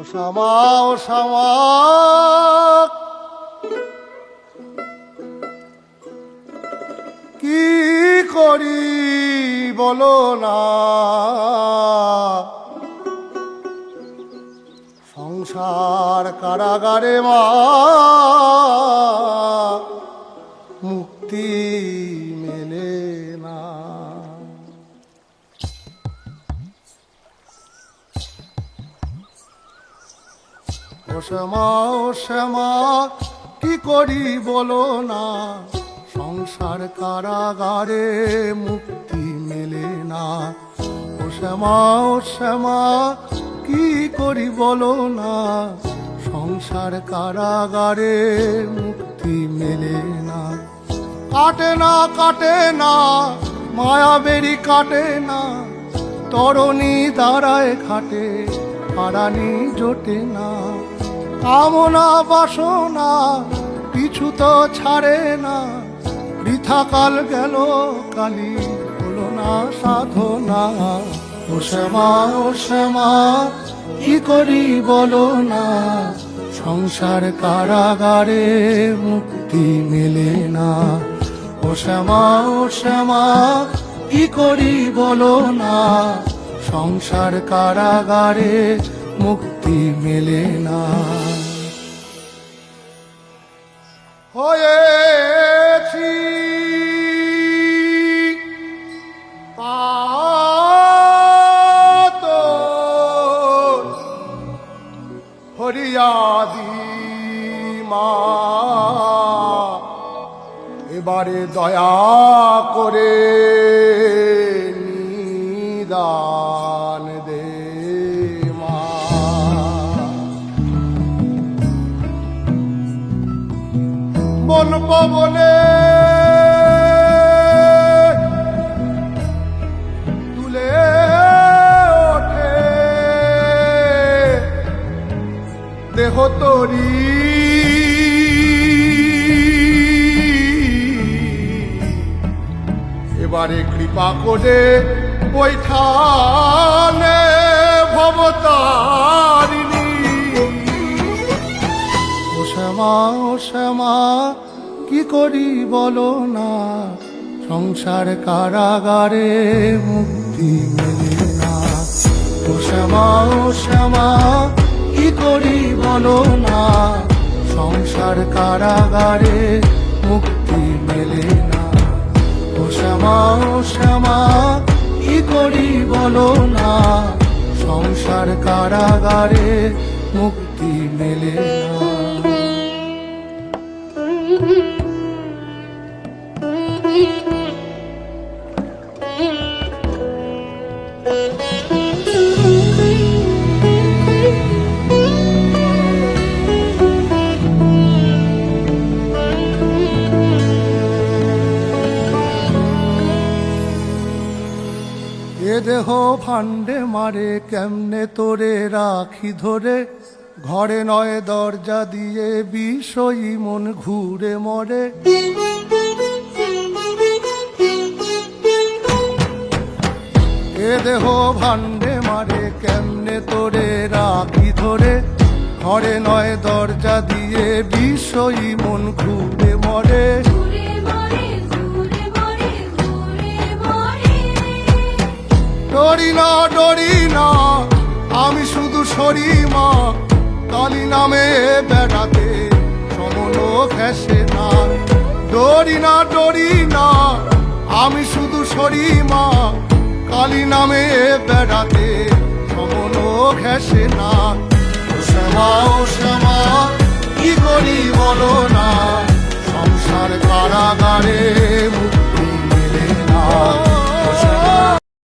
ও শ্যামা ও শ্যামা কি করি বলো না? সংসার কারাগারে মা মুক্তি শ্যামা, ও শ্যামা, কি করি বলো না? সংসার কারাগারে মুক্তি মেলে না। ও শ্যামা ও শ্যামা, কি করি বলো না? সংসার কারাগারে মুক্তি মেলে না। কাটে না কাটে না, মায়াবেরি কাটে না। তরণী দাঁড়ায় খাটে পারানি জোটে না। কামনা বাসনা পিছু তো ছাড়ে না। বৃথা কাল গেল, কালি হলো না সাধনা। ও শ্যামা ও শ্যামা, কি করি বলো না? সংসার কারাগারে মুক্তি মেলে না। ও শ্যামা ও শ্যামা, কি করি বলো না? সংসার কারাগারে মুক্তি মেলে না। পাতর হরিয়াদি মা। এবারে দয়া করে নিদান দে মা। বন পবনে দেহ তরি এবারে কৃপা করে বৈঠানে ভবতারিণী। ও শ্যামা ও শ্যামা, কি করি বলো না? সংসার কারাগারে মুক্তি মেলে না। ও শ্যামা ও শ্যামা করি বলো না। সংসার কারাগারে মুক্তি মেলে না। ও শ্যামা ও শ্যামা, কি করি বলো না। সংসার কারাগারে মুক্তি মেলে না। এ দেহ ফান্ডে মারে, কেমনে তোরে রাখি ধরে? ঘরে নয়, দরজা দিয়ে বিষয়ী মন ঘুরে মরে। এ দেহ ভান্ডে মারে, কেমনে তোরে রাখি ধরে? ঘরে নয়, দরজা দিয়ে বিষয়ী মন ঘুরে মরে। ছাড়ি না ডরি না আমি শুধু সরি মা কালী নামে বেড়াতে সমন ফেসে না। ডরি না ডরি না আমি শুধু সরি মা কালী নামে বেড়াতে সমন ঘেসে না। শ্যামা ও শ্যামা কি করি বলো না? সংসার কারাগারে মুখ